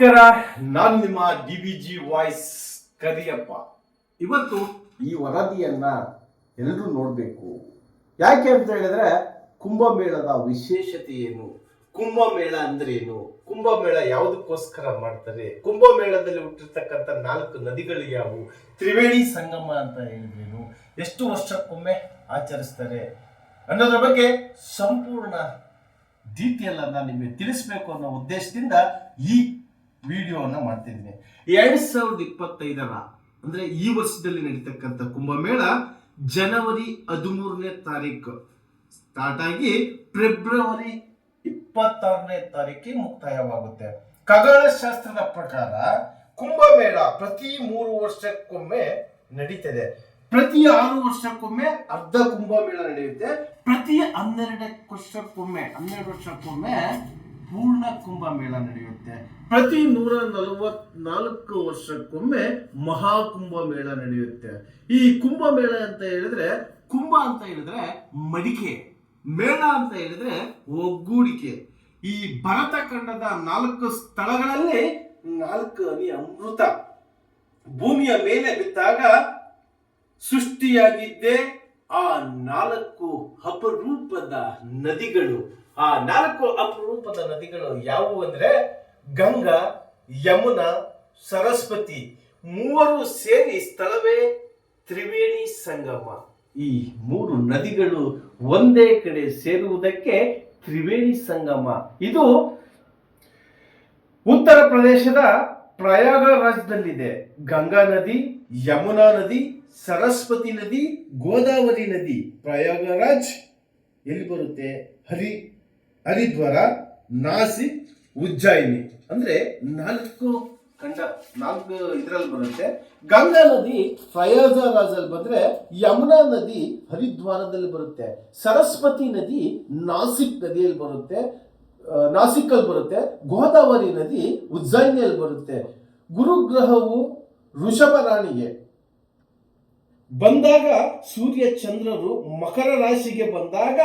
ನಮಸ್ಕಾರ. ನಾನು ನಿಮ್ಮ D B G voice Kariyappa. ಇವತ್ತು ಈ ವರದಿಯನ್ನ ಎಲ್ಲರೂ ನೋಡಬೇಕು. ಯಾಕೆ ಅಂತ ಹೇಳಿದ್ರೆ ಕುಂಭಮೇಳದ ವಿಶೇಷತೆ ಏನು? ಕುಂಭಮೇಳ ಅಂದ್ರೆ ಏನು ಕುಂಭಮೇಳ ಯಾವುದಕ್ಕೋಸ್ಕರ ಮಾಡ್ತಾರೆ? ಕುಂಭಮೇಳದಲ್ಲಿ ಹುಟ್ಟಿರ್ತಕ್ಕಂಥ ನಾಲ್ಕು ನದಿಗಳು ಯಾವುವು? ತ್ರಿವೇಣಿ ಸಂಗಮ ಅಂತ ಹೇಳಿದ್ರೇನು? ಎಷ್ಟು ವರ್ಷಕ್ಕೊಮ್ಮೆ ಆಚರಿಸ್ತಾರೆ? ಅನ್ನೋದ್ರ ಬಗ್ಗೆ ಸಂಪೂರ್ಣ ಡೀಟೇಲ್ ಅನ್ನ ನಿಮಗೆ ತಿಳಿಸ್ಬೇಕು ಅನ್ನೋ ಉದ್ದೇಶದಿಂದ ಈ ವಿಡಿಯೋವನ್ನ ಮಾಡ್ತಿದ್ದೀನಿ ಎರಡ್ ಸಾವಿರದ ಇಪ್ಪತ್ತೈದರ, ಅಂದ್ರೆ ಈ ವರ್ಷದಲ್ಲಿ ನಡೀತಕ್ಕಂಥ ಕುಂಭಮೇಳ ಜನವರಿ ಹದಿಮೂರನೇ ತಾರೀಕು ಸ್ಟಾರ್ಟ್ ಆಗಿ ಫೆಬ್ರವರಿ ಇಪ್ಪತ್ತಾರನೇ ತಾರೀಕಿಗೆ ಮುಕ್ತಾಯವಾಗುತ್ತೆ. ಖಗೋಳಶಾಸ್ತ್ರದ ಪ್ರಕಾರ ಕುಂಭಮೇಳ ಪ್ರತಿ ಮೂರು ವರ್ಷಕ್ಕೊಮ್ಮೆ ನಡೀತದೆ. ಪ್ರತಿ ಆರು ವರ್ಷಕ್ಕೊಮ್ಮೆ ಅರ್ಧ ಕುಂಭಮೇಳ ನಡೆಯುತ್ತೆ. ಪ್ರತಿ ಹನ್ನೆರಡು ವರ್ಷಕ್ಕೊಮ್ಮೆ ಹನ್ನೆರಡು ವರ್ಷಕ್ಕೊಮ್ಮೆ ಪೂರ್ಣ ಕುಂಭಮೇಳ ನಡೆಯುತ್ತೆ. ಪ್ರತಿ ನೂರ ನಲವತ್ನಾಲ್ಕು ವರ್ಷಕ್ಕೊಮ್ಮೆ ಮಹಾಕುಂಭಮೇಳ ನಡೆಯುತ್ತೆ. ಈ ಕುಂಭಮೇಳ ಅಂತ ಹೇಳಿದ್ರೆ ಕುಂಭ ಅಂತ ಹೇಳಿದ್ರೆ ಮಡಿಕೆ, ಮೇಳ ಅಂತ ಹೇಳಿದ್ರೆ ಒಗ್ಗೂಡಿಕೆ. ಈ ಭರತ ಖಂಡದ ನಾಲ್ಕು ಸ್ಥಳಗಳಲ್ಲಿ ನಾಲ್ಕು ಹನಿ ಅಮೃತ ಭೂಮಿಯ ಮೇಲೆ ಬಿದ್ದಾಗ ಸೃಷ್ಟಿಯಾಗಿದ್ದೇ ಆ ನಾಲ್ಕು ಅಪರೂಪದ ನದಿಗಳು, ಆ ನಾಲ್ಕು ಅಪರೂಪದ ನದಿಗಳು ಯಾವುವು ಅಂದ್ರೆ ಗಂಗಾ, ಯಮುನಾ, ಸರಸ್ವತಿ ಮೂವರು ಸೇರಿ ಸ್ಥಳವೇ ತ್ರಿವೇಣಿ ಸಂಗಮ. ಈ ಮೂರು ನದಿಗಳು ಒಂದೇ ಕಡೆ ಸೇರುವುದಕ್ಕೆ ತ್ರಿವೇಣಿ ಸಂಗಮ. ಇದು ಉತ್ತರ ಪ್ರದೇಶದ ಪ್ರಯಾಗರಾಜ್ದಲ್ಲಿದೆ ಗಂಗಾ ನದಿ, ಯಮುನಾ ನದಿ, ಸರಸ್ವತಿ ನದಿ, ಗೋದಾವರಿ ನದಿ. ಪ್ರಯಾಗರಾಜ್ ಎಲ್ಲಿ ಬರುತ್ತೆ? ಹರಿ, ಹರಿದ್ವಾರ, ನಾಸಿಕ್, ಉಜ್ಜಯಿನಿ. ಅಂದ್ರೆ ನಾಲ್ಕು ಖಂಡ, ನಾಲ್ಕು ಇದರಲ್ಲಿ ಬರುತ್ತೆ. ಗಂಗಾ ನದಿ ಪ್ರಯಾಗರಾಜಲ್ಲಿ ಬಂದ್ರೆ ಯಮುನಾ ನದಿ ಹರಿದ್ವಾರದಲ್ಲಿ ಬರುತ್ತೆ. ಸರಸ್ವತಿ ನದಿ ನಾಸಿಕ್ ನದಿಯಲ್ಲಿ ಬರುತ್ತೆ. ನಾಸಿಕಲ್ಲಿ ಬರುತ್ತೆ, ಗೋದಾವರಿ ನದಿ ಉಜ್ಜಯಿನಿಯಲ್ಲಿ ಬರುತ್ತೆ. ಗುರುಗ್ರಹವು ಋಷಭ ರಾಣಿಗೆ. ಬಂದಾಗ ಸೂರ್ಯ ಚಂದ್ರರು ಮಕರ ರಾಶಿಗೆ ಬಂದಾಗ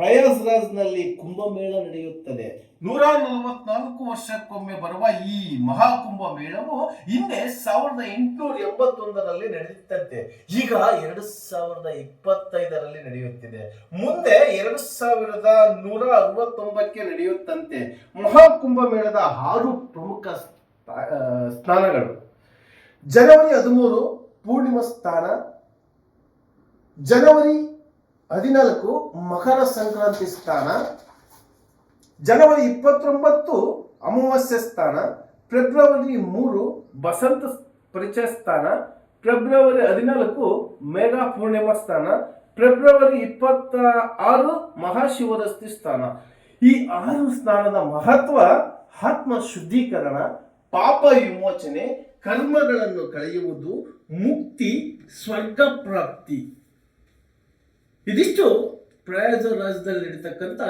ಪ್ರಯಾಗ್ರಾಜ್ನಲ್ಲಿ ಕುಂಭಮೇಳ ನಡೆಯುತ್ತದೆ. ನೂರ ನಲವತ್ನಾಲ್ಕು ವರ್ಷಕ್ಕೊಮ್ಮೆ ಬರುವ ಈ ಮಹಾಕುಂಭ ಮೇಳವು ಹಿಂದೆ ಸಾವಿರದ ಎಂಟುನೂರ ಎಂಬತ್ತೊಂದರಲ್ಲಿ ನಡೆಯುತ್ತಂತೆ. ಈಗ ಎರಡು ಸಾವಿರದ ಇಪ್ಪತ್ತೈದರಲ್ಲಿ ನಡೆಯುತ್ತಿದೆ. ಮುಂದೆ ಎರಡು ಸಾವಿರದ ನೂರ ಅರವತ್ತೊಂಬಕ್ಕೆ ನಡೆಯುತ್ತಂತೆ. ಮಹಾಕುಂಭ ಮೇಳದ ಆರು ಪ್ರಮುಖ ಸ್ಥಾನಗಳು. ಜನವರಿ ಹದಿಮೂರು ಪೂರ್ಣಿಮಾ ಸ್ಥಾನ, ಜನವರಿ ಹದಿನಾಲ್ಕು ಮಕರ ಸಂಕ್ರಾಂತಿ ಸ್ಥಾನ, ಜನವರಿ ಇಪ್ಪತ್ತೊಂಬತ್ತು ಅಮಾವಾಸ್ಯ ಸ್ಥಾನ, ಫೆಬ್ರವರಿ ಮೂರು ಬಸಂತ ಪರಿಚಯ ಸ್ಥಾನ, ಫೆಬ್ರವರಿ ಹದಿನಾಲ್ಕು ಮೇಘ ಪೂರ್ಣಿಮಾ ಸ್ಥಾನ, ಫೆಬ್ರವರಿ ಇಪ್ಪತ್ತ ಆರು ಮಹಾಶಿವರಸ್ತಿ ಸ್ಥಾನ. ಈ ಆರು ಸ್ಥಾನದ ಮಹತ್ವ ಆತ್ಮ ಶುದ್ಧೀಕರಣ, ಪಾಪ ವಿಮೋಚನೆ, ಕರ್ಮಗಳನ್ನು ಕಳೆಯುವುದು, ಮುಕ್ತಿ, ಸ್ವರ್ಗ ಪ್ರಾಪ್ತಿ. ಇದಿಷ್ಟು ಪ್ರಯಾಗರಾಜದಲ್ಲಿ ನಡೀತಕ್ಕಂಥ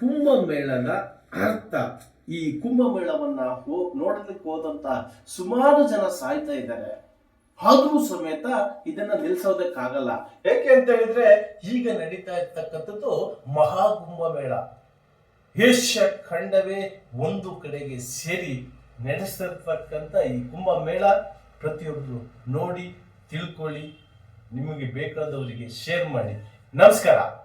ಕುಂಭಮೇಳನ ಅರ್ಥ. ಈ ಕುಂಭಮೇಳವನ್ನ ಹೋ, ನೋಡಲಿಕ್ಕೆ ಹೋದಂತ ಸುಮಾರು ಜನ ಸಾಯ್ತಾ ಇದ್ದಾರೆ. ಆದ್ರೂ ಸಮೇತ ಇದನ್ನ ನಿಲ್ಸೋದಕ್ಕಾಗಲ್ಲ. ಯಾಕೆ ಅಂತ ಹೇಳಿದ್ರೆ ಈಗ ನಡೀತಾ ಇರ್ತಕ್ಕಂಥದ್ದು ಮಹಾಕುಂಭಮೇಳ. ಏಷ್ಯ ಖಂಡವೇ ಒಂದು ಕಡೆಗೆ ಸೇರಿ ನಡೆಸಿರ್ತಕ್ಕಂಥ ಈ ಕುಂಭಮೇಳ ಪ್ರತಿಯೊಬ್ಬರು ನೋಡಿ, ತಿಳ್ಕೊಳ್ಳಿ, ನಿಮಗೆ ಬೇಕಾದವರಿಗೆ ಶೇರ್ ಮಾಡಿ. ನಮಸ್ಕಾರ.